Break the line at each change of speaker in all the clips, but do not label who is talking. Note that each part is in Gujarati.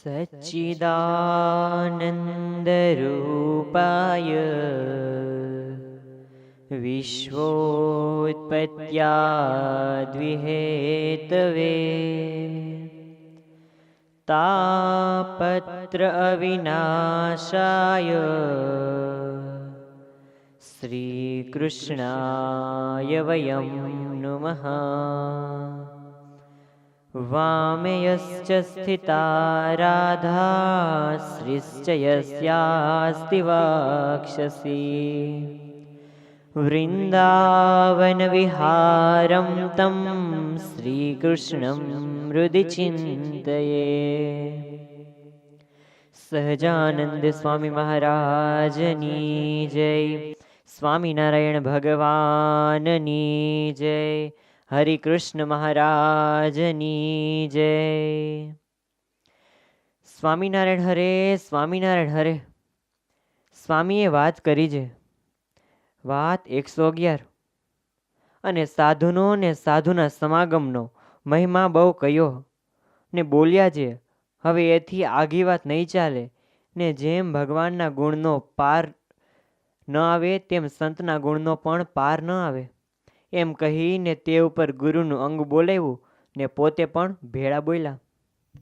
सच्चिदानन्दरूपाय विश्वोत्पत्त्याद्विहेतवे तापत्र अविनाशाय श्रीकृष्णाय वयं नुमः वामेयश्च स्थिता राधा श्रीश्च यस्यास्ति वक्षसि वृन्दावनविहारं तं श्रीकृष्णं हृदि चिन्तये सहजानन्दस्वामी महाराजनी जय स्वामिनारायण भगवाननी जय હરિકૃષ્ણ મહારાજની જય. સ્વામિનારાયણ હરે સ્વામિનારાયણ હરે. સ્વામીએ વાત કરી છે. વાત એકસો અગિયાર. અને સાધુનો ને સાધુના સમાગમનો મહિમા બહુ કયો. ને બોલ્યા છે, હવે એથી આગી વાત નહીં ચાલે. ને જેમ ભગવાનના ગુણનો પાર ન આવે, તેમ સંતના ગુણનો પણ પાર ન આવે. એમ કહીને તે ઉપર ગુરુનું અંગ બોલાવ્યું ને પોતે પણ ભેળા બોલ્યા.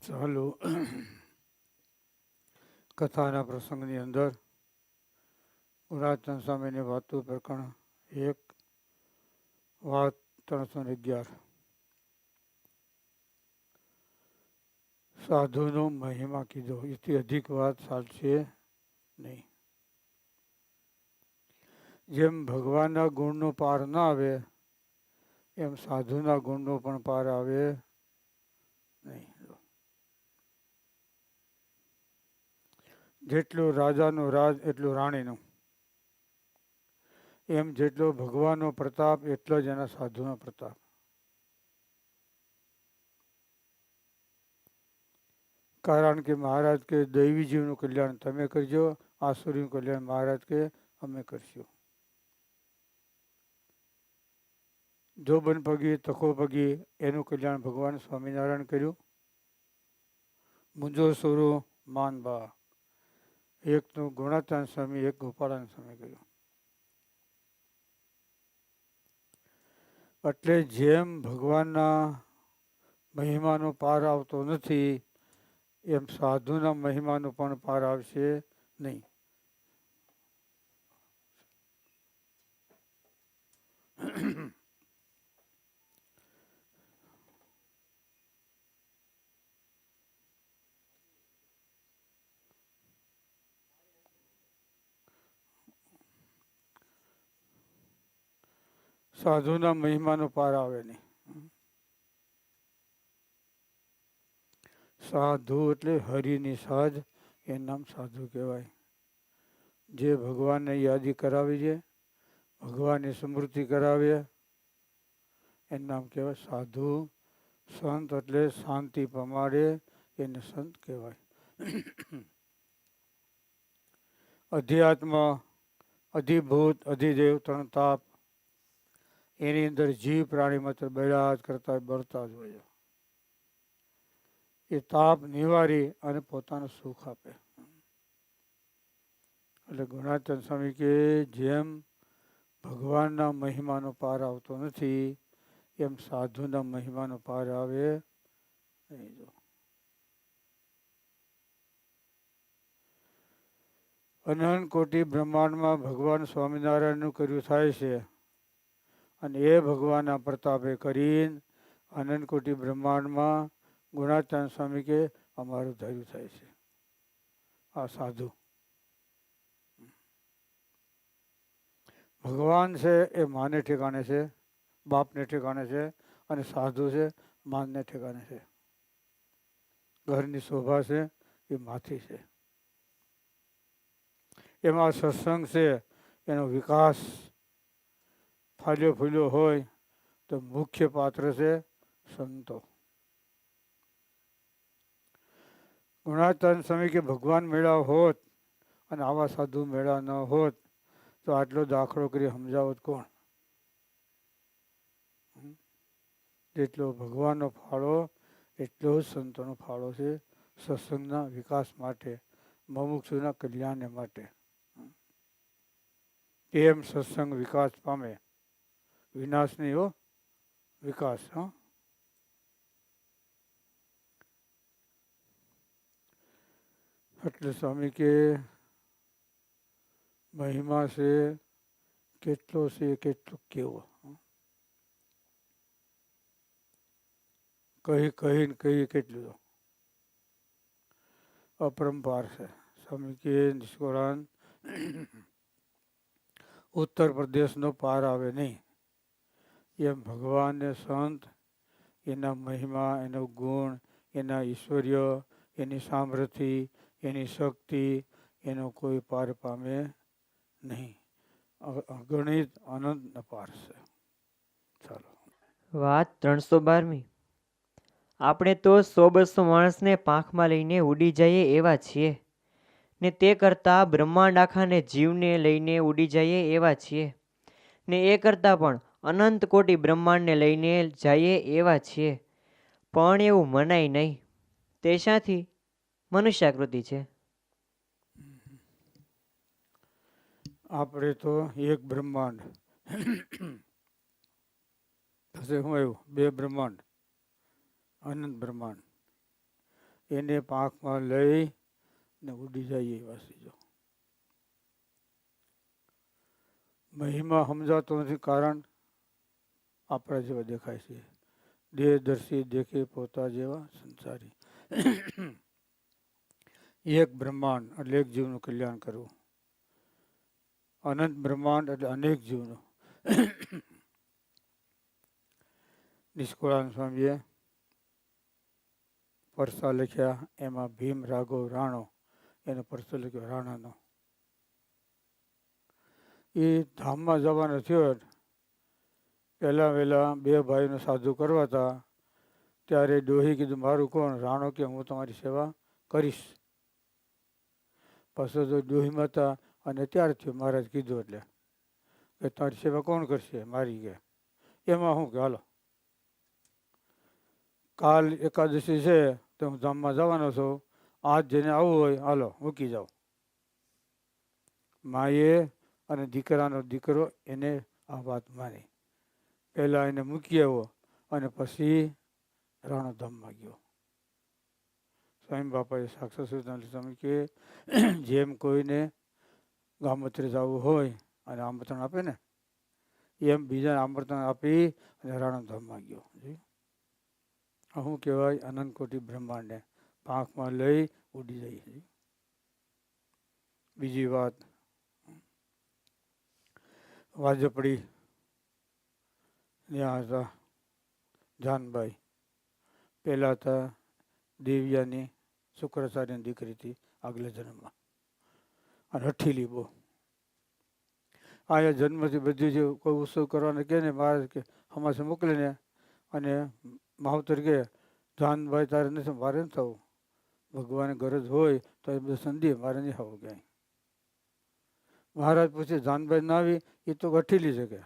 ચાલો, કથાના પ્રસંગની અંદર રાજચંદ સ્વામીની વાતો પ્રકરણ એક વાત ત્રણસો ને અગિયાર. સાધુનો મહિમા કીધો. એથી અધિક વાત સાચશે નહીં. જેમ ભગવાનના ગુણનો પાર ના આવે એમ સાધુના ગુણનો પણ પાર આવે નહીં. જેટલું રાજાનું રાજ, એટલું રાણીનું. એમ જેટલો ભગવાનનો પ્રતાપ, એટલો જ એના સાધુનો પ્રતાપ. કારણ કે મહારાજ કે દૈવી જીવનું કલ્યાણ તમે કરજો, આસુરીનું કલ્યાણ મહારાજ કે અમે કરશું. જોબન પગી તકો પગી, એનું કલ્યાણ ભગવાન સ્વામિનારાયણ કર્યું. મુંજો સોરો માનબા એકનું ગુણાતાન સ્વામી, એક ગોપાળાન સ્વામી કર્યું. એટલે જેમ ભગવાનના મહિમાનો પાર આવતો નથી, એમ સાધુના મહિમાનો પણ પાર આવશે નહીં. સાધુના મહિમાનો પાર આવે નહીં. સાધુ એટલે હરિની સાજ, એ નામ સાધુ કહેવાય. જે ભગવાનને યાદી કરાવી છે, ભગવાનની સ્મૃતિ કરાવીએ એનું નામ કહેવાય સાધુ. સંત એટલે શાંતિ પમાડે એને સંત કહેવાય. અધ્યાત્મ, અધિભૂત, અધિદેવ, ત્રણ તાપ એની અંદર જીવ પ્રાણી માત્ર બળ્યા જ કરતા બળતા જ હોય એ તાપ નિવારી અને પોતાનું સુખ આપે. એટલે ગુણાચંદ સ્વામી કે જેમ ભગવાનના મહિમાનો પાર આવતો નથી, એમ સાધુના મહિમાનો પાર આવે નહીં જો. અનંત કોટી બ્રહ્માંડમાં ભગવાન સ્વામિનારાયણનું કર્યું થાય છે. અને એ ભગવાનના પ્રતાપે કરીને અનંતકોટી બ્રહ્માંડમાં ગુણાચાંદ સ્વામી કે અમારું ધર્યું થાય છે. આ સાધુ. ભગવાન છે એ માને ઠેકાણે છે, બાપને ઠેકાણે છે અને સાધુ છે, માનને ઠેકાણે છે. ઘરની શોભા છે એ માથી છે. એમાં સત્સંગ છે, એનો વિકાસ ફાલ્યો ફૂલ્યો હોય તો મુખ્ય પાત્ર છે સંતો. ગુણાતન સમય કે ભગવાન મેળા હોત અને આવા સાધુ મેળા ન હોત, તો આટલો દાખલો કરી સમજાવત કોણ? જેટલો ભગવાનનો ફાળો, એટલો જ સંતોનો ફાળો છે સત્સંગના વિકાસ માટે, મમુક્ષુના કલ્યાણ માટે. કેમ સત્સંગ વિકાસ પામે. વિનાશ નહીં હો વિકાસ હા એટલે સ્વામી કે મહિમા છે કેટલો છે કેટલો કેવો કહી કહીને કહીએ કેટલું તો અપરંપાર છે સ્વામી કે નિષ્કોરાન ઉત્તર પ્રદેશનો પાર આવે નહીં એમ ભગવાનને સંત, એના મહિમા, એનો ગુણ, એના ઈશ્વર્ય, એની સામર્થિ, એની શક્તિ, એનો કોઈ પાર પામે નહીં. અગણિત અનંત અપાર છે. ચાલો.
વાત ત્રણસો બારમી. આપણે તો સો બસો માણસને પાંખમાં લઈને ઉડી જઈએ એવા છીએ ને તે કરતાં બ્રહ્માંડ આખાને જીવને લઈને ઉડી જઈએ એવા છીએ ને એ કરતાં પણ અનંત કોટી બ્રહ્માંડને લઈને જઈએ એવા છીએ. પણ એવું મનાય નહીં. તે શાથી મનુષ્યાકૃતિ છે.
આપણે તો એક બ્રહ્માંડ. પછી શું આવ્યું? બે બ્રહ્માંડ. અનંત બ્રહ્માંડ. એને પાંખમાં લઈ ને ઉડી જઈએ એવા સીજો મહિમા સમજાતો નથી કારણ આપણા જેવા દેખાય છે. દેહદર્શી દેખે પોતા જેવા સંસારી. એક બ્રહ્માંડ એટલે એક જીવનું કલ્યાણ કરવું. અનંત બ્રહ્માંડ એટલે અનેક જીવનું. નિષ્કુળાન સ્વામીએ પરસા લખ્યા, એમાં ભીમ, રાઘવ, રાણો. એનો પરસો લખ્યો, રાણાનો. એ ધામમાં જવાનો થયો પહેલાં વહેલાં બે ભાઈનો સાધુ કરવા હતા, ત્યારે ડોહી કીધું, મારું કોણ? રાણો કે હું તમારી સેવા કરીશ? પાછો તો ડોહીમાં હતા અને ત્યારથી મહારાજ કીધું એટલે કે તમારી સેવા કોણ કરશે? મારી કે. એમાં હું કે, હાલો. કાલ એકાદશી છે, તો હું ધામમાં જવાનો છું. આજ જેને આવવું હોય, હાલો, મૂકી જાઓ. માએ અને દીકરાનો દીકરો એને આ વાત માની. પહેલાં એને મૂકી આવ્યો અને પછી રાણોધામમાં ગયો. સ્વામી બાપાએ સાક્ષાત સૂચના સ્વામી કે જેમ કોઈને ગામત્રે જવું હોય અને આમંત્રણ આપે ને, એમ બીજાને આમંત્રણ આપી અને રાણાધામમાં ગયો. શું કહેવાય? અનંતકોટી બ્રહ્માંડને પાંખમાં લઈ ઉડી જાય? બીજી વાત. વાજપડી ત્યાં હતા. જાનભાઈ. પહેલાં હતા દેવિયાની શુક્રાચાર્યની દીકરી હતી આગલા જન્મમાં. અને હઠીલી બહુ. અહીંયા જન્મથી બધી જે કોઈ ઉત્સવ કરવાને કહે ને મહારાજ કે હમાસે મોકલીને અને માવતર કે જાનભાઈ તારે નથી, મારે નથી થવું ભગવાને ગરજ હોય તો એ બધું સંધિ મારે નહીં થવું ક્યાંય. મહારાજ પૂછે, જાનભાઈ ના આવી? એ તો ગઠીલી જગ્યા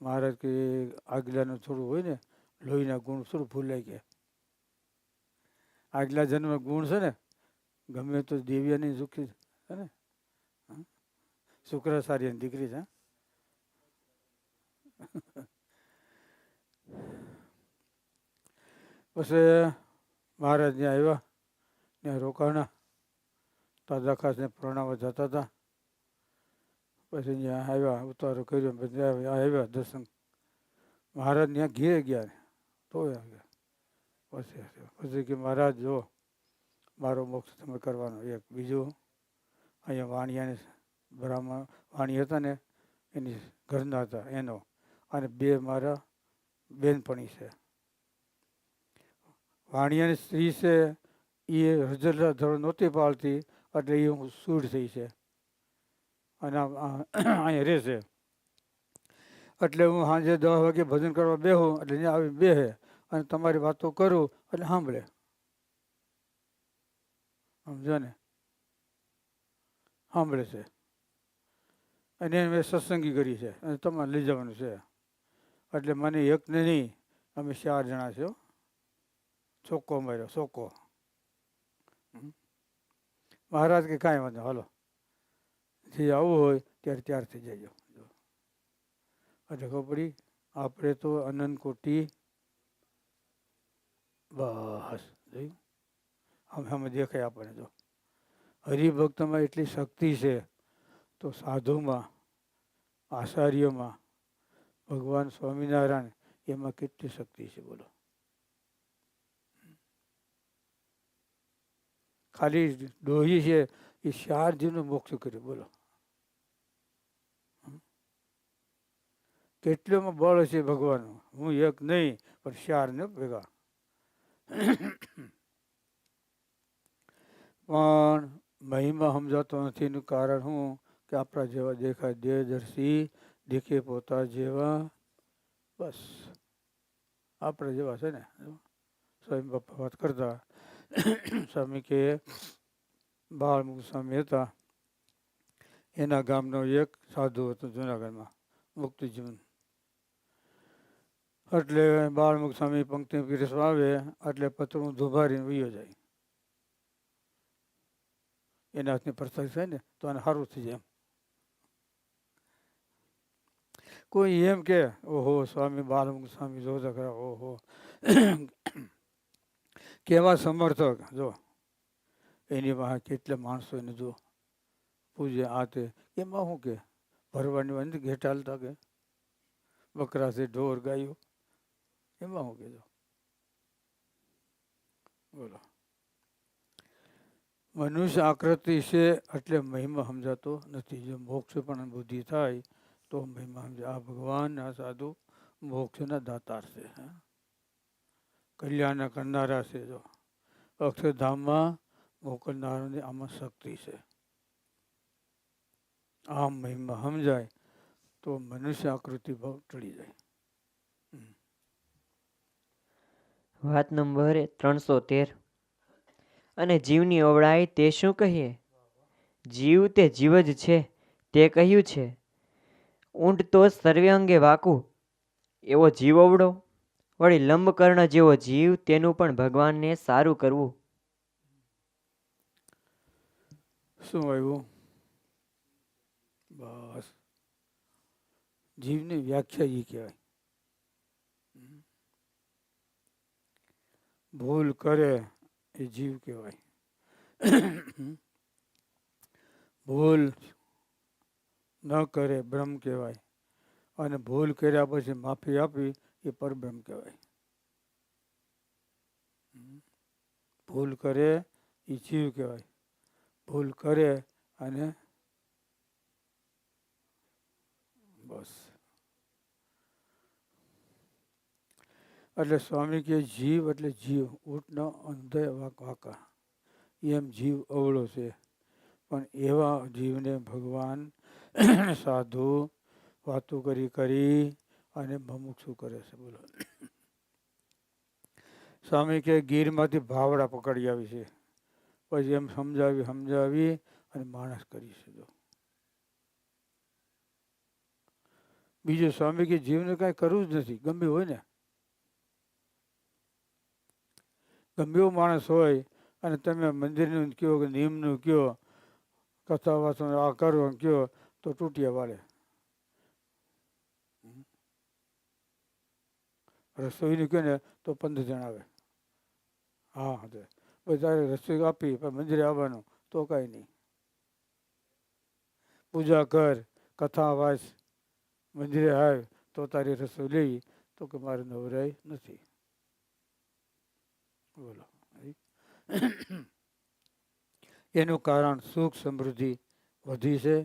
મહારાજ કે આગલાનું થોડું હોય ને, લોહીના ગુણ થોડું ભૂલાઈ ગયા આગલા જન્મ ગુણ છે ને, ગમે તો દેવ્યાની સુખી છે ને? શુક્રાચાર્યની દીકરી છે? પછી મહારાજ ત્યાં આવ્યા ને રોકાણા દાદા ખાસને પ્રણામ જતા હતા પછી ત્યાં આવ્યા, ઉતારો કર્યો પછી આવ્યા દર્શન. મહારાજ ત્યાં ઘીરે ગયા તો આવ્યા. પછી પછી કે મહારાજ, જો, મારો મોક્ષ તમે કરવાનો. એક બીજું, અહીંયા વાણિયાને બ્રાહ્મણ, વાણી હતા ને, એની ઘરના હતા, એનો. અને બે મારા બેનપણી છે. વાણિયાની સ્ત્રી છે એ હજરલા ધોરણ નહોતી પાળતી એટલે એ હું સૂડ થઈ છે. અને અહીંયા રહેશે એટલે હું સાંજે દસ વાગે ભજન કરવા બેહું, એટલે ત્યાં આવી બેહે અને તમારી વાતો કરું, એટલે સાંભળે. સમજો ને? સાંભળે છે. અને મેં સત્સંગી કરી છે. અને તમારે લઈ જવાનું છે. એટલે મને એકને નહીં, અમે ચાર જણા છો. ચોખ્ખો માર્યો ચોખ્ખો મહારાજ કે કાંઈ વાંધો હાલો. જે આવવું હોય ત્યારે ત્યારથી જજો. એટલે ખબર પડી? આપણે તો અનંત કોટી બસ. જોયું? આમ આમ દેખાય આપણને જો. હરિભક્તમાં એટલી શક્તિ છે તો સાધુમાં, આચાર્યમાં, ભગવાન સ્વામિનારાયણ એમાં કેટલી શક્તિ છે બોલો. ખાલી ડોહી છે એ શારજીનું મોક્ષ કર્યું, બોલો. હમ? બળ છે ભગવાનનું? હું એક નહીં, પણ શારને ભેગા. પણ મહિમા સમજાતો નથી એનું કારણ હું કે આપણા જેવા દેખાય દેહદર્શી દેખે પોતા જેવા. બસ. આપણે જેવા છે ને. સ્વામી બાપા વાત કરતા. સ્વામી કે બાળમુખ સ્વામી હતા એના ગામનો એક સાધુ હતો જુનાગઢમાં, મુક્તિજીવન. એટલે બાળમુખ સ્વામી પંક્તિ પીરસવા આવે, એટલે પતરું ધુભારીને વયો જાય. એના હાથની પ્રસાદ થાય ને, તો આને સારું થઈ જાય કોઈ એમ કે, ઓહો, સ્વામી બાળમુખ સ્વામી જોતા ખરા ઓહો. કેવા સમર્થક, જો. એની પાસે કેટલા માણસો એને જો પૂજે આ તે એમાં શું કે? ભરવાની અંદર ઘેટ હાલતા કે? બકરા છે, ઢોર, ગાયો. એમાં શું જો? બોલો. મનુષ્ય આકૃતિ છે એટલે મહિમા સમજાતો નથી. જો મોક્ષ પણ બુદ્ધિ થાય, તો મહિમા સમજે. આ ભગવાન, આ સાધુ મોક્ષના દાતાર છે, હા. કલ્યાણ કરનારા છે, જો. અક્ષરધામમાં મોકલનારાની આમાં શક્તિ છે. આ મહિમા સમજાય તો મનુષ્ય આકૃતિ ભાવ ટળી જાય.
વાત નંબર ત્રણસો તેર અને જીવની અવળાઈ તે શું કહીએ? જીવ તે જીવ જ છે, તે કહ્યું છે. ઊંટ તો સર્વે અંગે વાકું. એવો જીવ અવળો? વળી લંબકર્ણ જેવો જીવ તેનું પણ ભગવાનને સારું કરવું.
શું આવ્યું? બસ. જીવની વ્યાખ્યા એ કહેવાય. ભૂલ કરે એ જીવ કહેવાય. ભૂલ ન કરે બ્રહ્મ કહેવાય. અને ભૂલ કર્યા પછી માફી આપી એ પરબ્રહ્મ કહેવાય. ભૂલ કરે એ જીવ કહેવાય. ભૂલ કરે અને બસ. એટલે સ્વામી કે જીવ એટલે જીવ ઊંટનો વાક વાકા. એમ જીવ અવળો છે. પણ એવા જીવને ભગવાન સાધુ વાતો કરી કરી અને ભમુક્ષું કરે છે? બોલો. સ્વામી કે ગીરમાંથી ભાવડા પકડી આવી છે. પછી એમ સમજાવી સમજાવી અને માણસ કરી છે બીજું સ્વામી કે જીવને કાંઈ કરવું જ નથી ગમે હોય ને? ગમ્યો માણસ હોય અને તમે મંદિરનું કયો કે નિયમનું કયો કથા વાસણ આ કરો કયો તો તૂટ્યા વાળે. રસોઈનું કહે ને તો પંદર જણાવે હા હા તારે રસોઈ આપી, પણ મંદિરે આવવાનું, તો કાંઈ નહીં. પૂજા કર, કથા વાંચ મંદિરે આવ, તો તારી રસોઈ લઈ, તો કે મારે નવરાય નથી. બોલો. એનું કારણ સુખ સમૃદ્ધિ વધી છે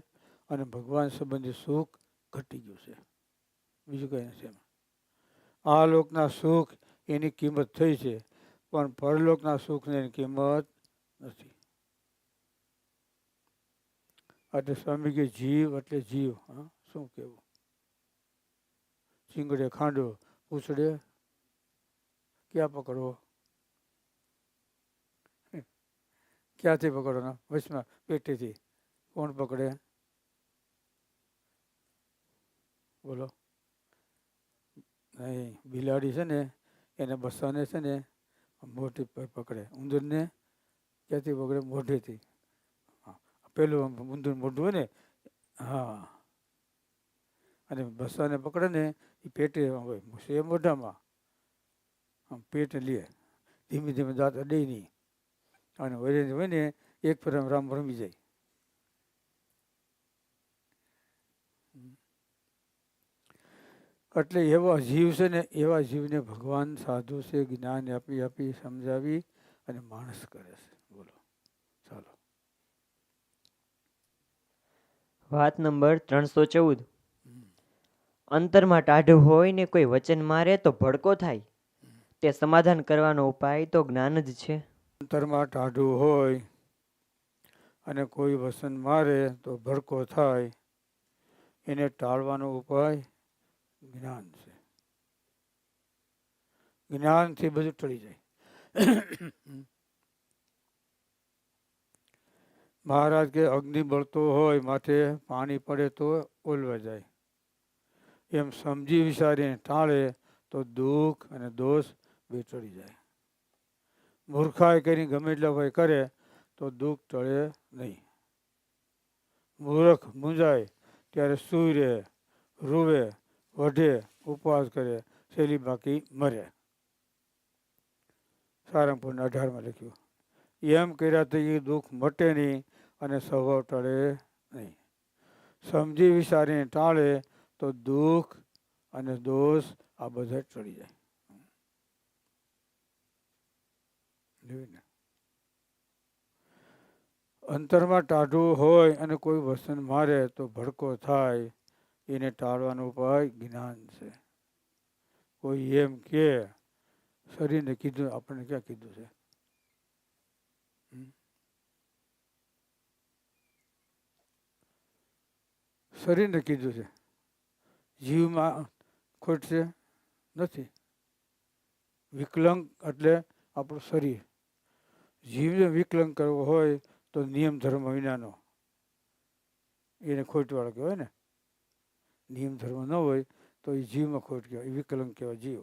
અને ભગવાન સંબંધી સુખ ઘટી ગયું છે. બીજું કંઈ નથી એમાં. આ લોકના સુખ એની કિંમત થઈ છે. પણ પરલોકના સુખની કિંમત નથી. એટલે સ્વામી કે જીવ એટલે જીવ, હા? શું કેવું ચીંગડે ખાંડો પૂછડે, ક્યાં પકડવો? ક્યાંથી પકડવાના? વચમાં, પેટીથી. કોણ પકડે? બોલો. નહીં, બિલાડી છે ને, એને બસાને છે ને પ- પકડે. ઉંદરને ક્યાંથી પકડે? મોઢેથી. પેલું આમ ઊંધું મોઢું હોય ને? હા. અને બસાને પકડે ને એ પેટે હોય. છે મોઢામાં. આમ પેટ લે. ધીમે ધીમે દાંત અડે નહીં. અને વરે હોય ને, એક ફરમ રામ રમી જાય. એટલે એવા જીવ છે ને એવા જીવને ભગવાન સાધુ છે જ્ઞાન આપી આપી સમજાવી અને માણસ કરે છે. બોલો. ચાલો.
વાત નંબર ત્રણસો ચૌદ. અંતરમાં ટાઢું હોય ને કોઈ વચન મારે તો ભડકો થાય. તે સમાધાન કરવાનો ઉપાય તો જ્ઞાન જ છે.
અંતરમાં ટાઢું હોય અને કોઈ વસન મારે તો ભડકો થાય. એને ટાળવાનો ઉપાય જ્ઞાન છે જ્ઞાનથી બધું ટળી જાય. મહારાજ કે અગ્નિ બળતો હોય, માથે પાણી પડે તો ઓલવા જાય. એમ સમજી વિચારીને ટાળે તો દુઃખ અને દોષ બે ટળી જાય. મૂર્ખાએ કરી ગમે એટલા ભાઈ કરે તો દુઃખ ટળે નહીં. મૂર્ખ મૂંઝાય ત્યારે સૂર્ય રૂવે વઢે ઉપવાસ કરે, શૈલી બાકી મરે. સારંગપુરના અઢારમાં લખ્યું, એમ કર્યાથી એ દુઃખ મટે નહીં અને સ્વભાવ ટળે નહીં. સમજી વિચારીને ટાળે તો દુઃખ અને દોષ આ બધા ટળી જાય. અંતરમાં ટાઢું હોય અને કોઈ વસન મારે તો ભડકો થાય એને ટાળવાનો ઉપાય જ્ઞાન છે. કોઈ એમ કે, શરીરને કીધું, આપણને ક્યાં કીધું છે? શરીરને કીધું છે. જીવમાં ખોટ છે? નથી. વિકલંગ એટલે આપણું શરીર. જીવને વિકલંગ કરવો હોય તો નિયમ ધર્મ વિનાનો. એને ખોટવાળો કહેવાય ને. નિયમ ધર્મ ન હોય તો એ જીવમાં ખોટ કહેવાય, એ વિકલંગ કહેવાય જીવ.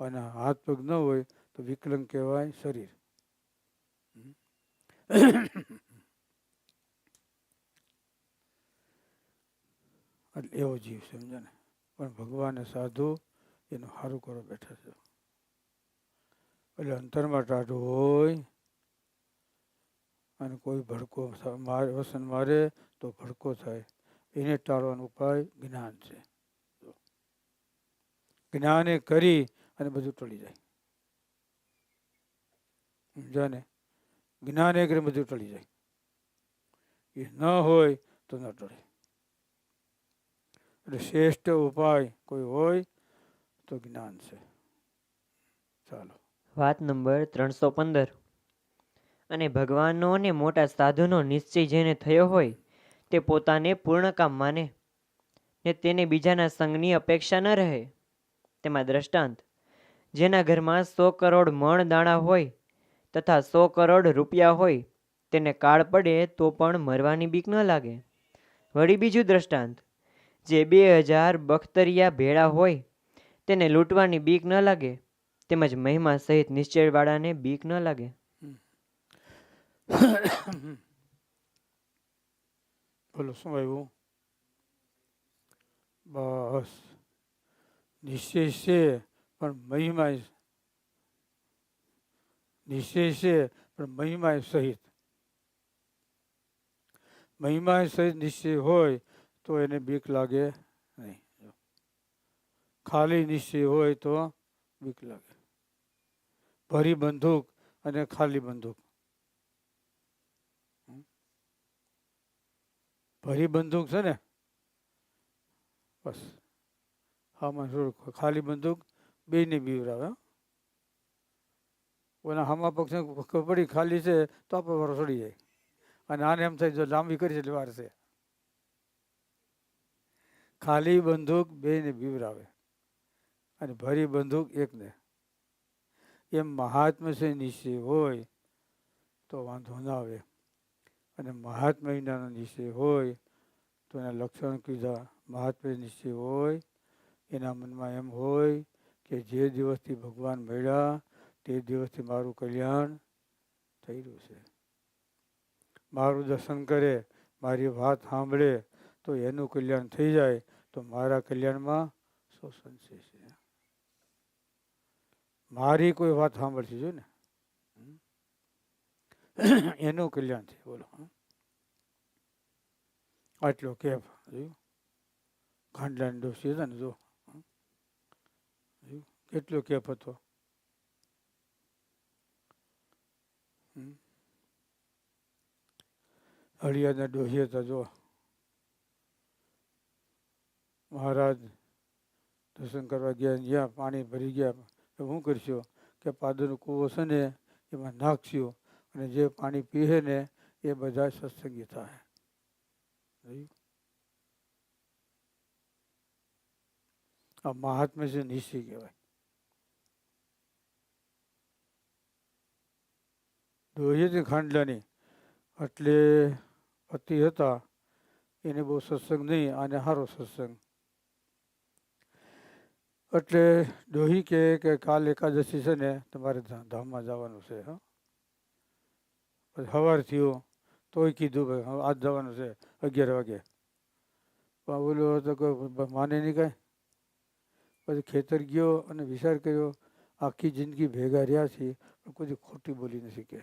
અને હાથ પગ ન હોય તો વિકલંગ કહેવાય શરીર. એટલે એવો જીવ સમજો ને? પણ ભગવાને સાધુ એનું સારું કરો બેઠા છે. એટલે અંતરમાં ટાઢું હોય અને કોઈ ભડકો મારે, વસન મારે તો ભડકો થાય. એને ટાળવાનો ઉપાય જ્ઞાન છે. જ્ઞાને કરી અને બધું ટળી જાય. સમજ્યા ને જ્ઞાને કરી બધું ટળી જાય. એ ન હોય તો ન ટળે. એટલે શ્રેષ્ઠ ઉપાય કોઈ હોય તો જ્ઞાન છે. ચાલો.
વાત નંબર ત્રણસો પંદર. અને ભગવાનનો અને મોટા સાધુનો નિશ્ચય જેને થયો હોય તે પોતાને પૂર્ણ કામ માને ને તેને બીજાના સંગની અપેક્ષા ન રહે. તેમાં દ્રષ્ટાંત. જેના ઘરમાં સો કરોડ મણ દાણા હોય તથા સો કરોડ રૂપિયા હોય તેને કાળ પડે તો પણ મરવાની બીક ન લાગે. વળી બીજું દ્રષ્ટાંત. જે બે હજાર બખ્તરિયા ભેળા હોય તેને લૂંટવાની બીક ન લાગે. તેમજ મહિમા સહિત નિશ્ચયવાળાને બીક ન લાગે.
બોલો શું આવ્યું બસ. નિશ્ચય છે, પણ મહિમા નિશ્ચય છે, પણ મહિમા સહિત. મહિમા સહિત નિશ્ચય હોય, તો એને બીક લાગે નહીં. ખાલી નિશ્ચય હોય તો બીક લાગે. ભરી બંદૂક અને ખાલી બંદૂક. ભરી બંદૂક છે ને? બસ. હામાં થોડુંક ખાલી બંદૂક, બેયને બીવરાવે હો. ઓના હામા પક્ષને પડી, ખાલી છે, તો આપણે રસોડી જાય. અને આને એમ થાય જો લાંબી કરી છે એટલે વાર ખાલી બંદૂક, બેયને બીવરાવે અને ભરી બંદૂક એકને. એમ મહાત્મા છે નિશ્ચય હોય, તો વાંધો ના આવે. અને મહાત્મા વિનાનો નિશ્ચય હોય, તો એના લક્ષણ કીધા. મહાત્મા નિશ્ચય હોય, એના મનમાં એમ હોય કે જે દિવસથી ભગવાન મળ્યા, તે દિવસથી મારું કલ્યાણ થઈ રહ્યું છે. મારું દર્શન કરે, મારી વાત સાંભળે, તો એનું કલ્યાણ થઈ જાય, તો મારા કલ્યાણમાં શોષણ છે મારી કોઈ વાત સાંભળશે જો ને? એનું કલ્યાણ છે, બોલો? આટલો કેફ, જોયું? ખાંડલાની ડોસી હતા ને, જો? કેટલો કેફ હતો? હળિયાના ડોસી હતા, જો. મહારાજ દર્શન કરવા ગયા જ્યાં પાણી ભરી ગયા. તો શું કરશો? કે પાદરનો કૂવો છે ને, એમાં નાખશું? અને જે પાણી પીએ ને એ બધા સત્સંગી થાય. આ મહાત્મ્ય છે નિશી કહેવાય. જોઈએ છે ખાંડલાની એટલે પતિ હતા, એને બહુ સત્સંગ નહીં અને સારો સત્સંગ. એટલે ડોહી કે કાલ એકાદશી છે ને, તમારે ધામમાં જવાનું છે, હા? પછી સવાર થયો, તોય કીધું ભાઈ આજ જવાનું છે અગિયાર વાગે. પણ તો કોઈ માને નહીં કાંઈ. પછી ખેતર ગયો અને વિચાર કર્યો, આખી જિંદગી ભેગા રહ્યા છીએ કોઈ ખોટી બોલી નથી કે.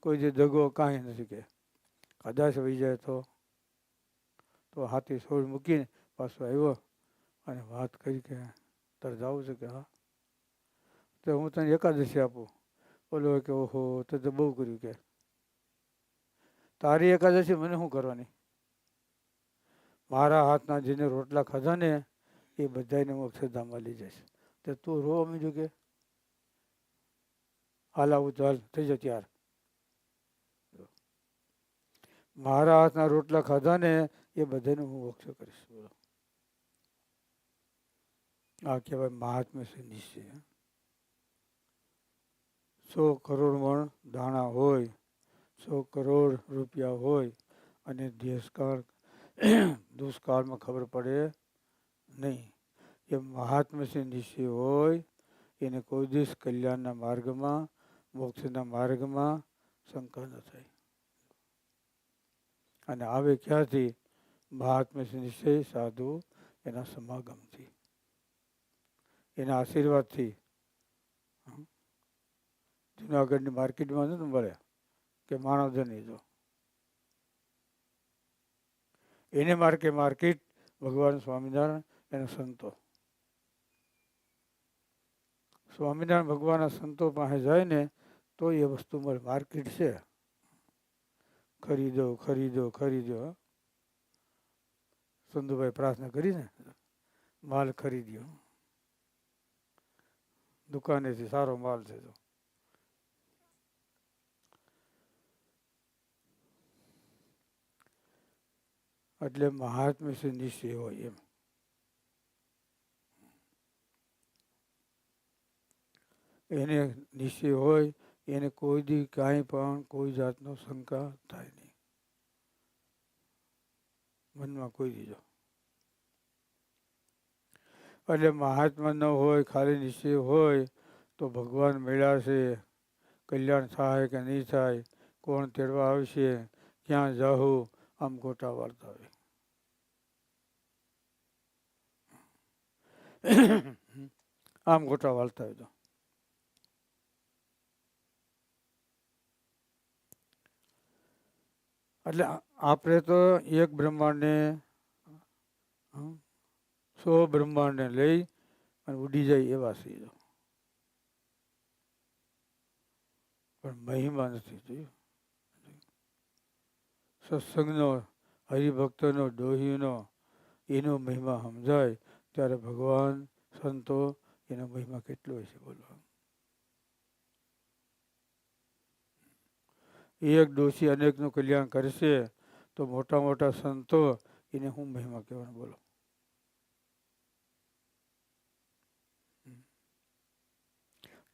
કોઈ જે દગો કાંઈ નથી કે. કદાચ વહી જાય તો. તો હાથી સોળ મૂકીને પાછો આવ્યો અને વાત કરી કે, તારે જવું છે કે હા? તો હું તને એકાદશી આપું. બોલો કે ઓહો, તો તો બહુ કર્યું કે. તારી એકાદશી મને શું કરવાની? મારા હાથના જેને રોટલા ખાધા ને, એ બધાને હું અક્ષરધામમાં લઈ જઈશ. તો તું રો અમે જો કે હાલ આવું ચાલ, થઈ જાવ ત્યાર. મારા હાથના રોટલા ખાધા ને, એ બધાને હું મોક્ષ કરીશ. બોલો. આ કહેવાય મહાત્મ્ય છે સો કરોડ મણ દાણા હોય, સો કરોડ રૂપિયા હોય અને દેશકાળ દુષ્કાળમાં ખબર પડે નહીં. એ મહાત્મા છે નિશ્ચય હોય, એને કોઈ દિવસ કલ્યાણના માર્ગમાં, મોક્ષના માર્ગમાં શંકા ન થાય. અને આવે ક્યાંથી મહાત્મા છે નિશ્ચય સાધુ એના સમાગમથી. એના આશીર્વાદથી. જુનાગઢની માર્કેટમાં નથી મળે કે માનવધન જો. એને માર્કે માર્કેટ, ભગવાન સ્વામિનારાયણ, એના સંતો. સ્વામિનારાયણ ભગવાનના સંતો પાસે જાય ને તો એ વસ્તુ મળે. માર્કેટ છે. ખરીદો ખરીદો ખરીદો. સંધુભાઈ પ્રાર્થના કરીને માલ ખરીદ્યો. દુકાનેથી સારો માલ છે તો એટલે મહાત્મ્ય છે નિશ્ચય હોય એમ. એને નિશ્ચય હોય, એને કોઈ દી કાંઈ પણ કોઈ જાતનો શંકા થાય નહીં. મનમાં કોઈ દીજો એટલે મહાત્મા ન હોય, ખાલી નિશ્ચય હોય, તો ભગવાન મેળાશે, કલ્યાણ થાય કે નહીં થાય, કોણ તેડવા આવશે, ક્યાં જાહું આમ ગોટા વાળતા હોય. આમ ગોટા વાળતા હોય તો. એટલે આપણે તો એક બ્રહ્માંડને હમ, સો બ્રહ્માંડને લઈ અને ઉડી જાય એવા છીએ. પણ મહિમા નથી જોયું? સત્સંગનો, હરિભક્તનો ડોહીનો એનો મહિમા સમજાય, ત્યારે ભગવાન, સંતો એનો મહિમા કેટલો છે બોલો. એક ડોશી અનેકનું કલ્યાણ કરશે, તો મોટા મોટા સંતો એને હું મહિમા કહેવાનું બોલો.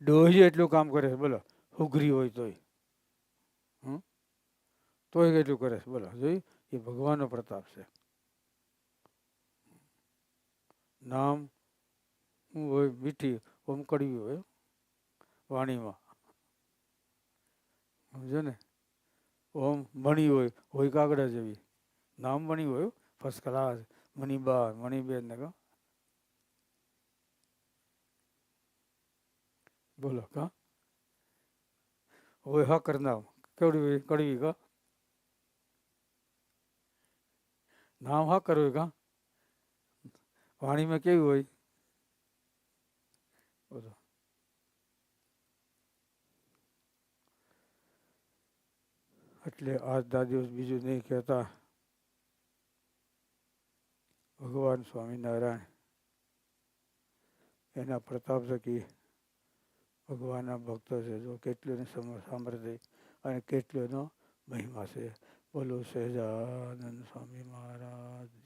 ડોહી એટલું કામ કરે છે, બોલો. હુગરી હોય તોય. હમ? તોય કેટલું કરે છે? બોલો જોઈ એ ભગવાનનો પ્રતાપ છે. નામ શું હોય મીઠી, ઓમ કડવી હોય વાણીમાં. સમજો ને? ઓમ મણી હોય હોય કાગડા જેવી. નામ મણી હોય ફર્સ્ટ ક્લાસ મણીબા મણીબેન ને કહો. બોલો કા હોય હા, કર નામ. કેવડી હોય? કડવી કા નામ હા કરવું કા વાણીમાં કેવી હોય? બોલો. એટલે આજના દિવસ બીજું નહીં કહેતા. ભગવાન સ્વામિનારાયણ. એના પ્રતાપ થકી ભગવાનના ભક્તો છે, જો કેટલું સામર્થ્ય અને કેટલીઓનો મહિમા છે. બોલો સહેજાનંદ સ્વામી મહારાજ.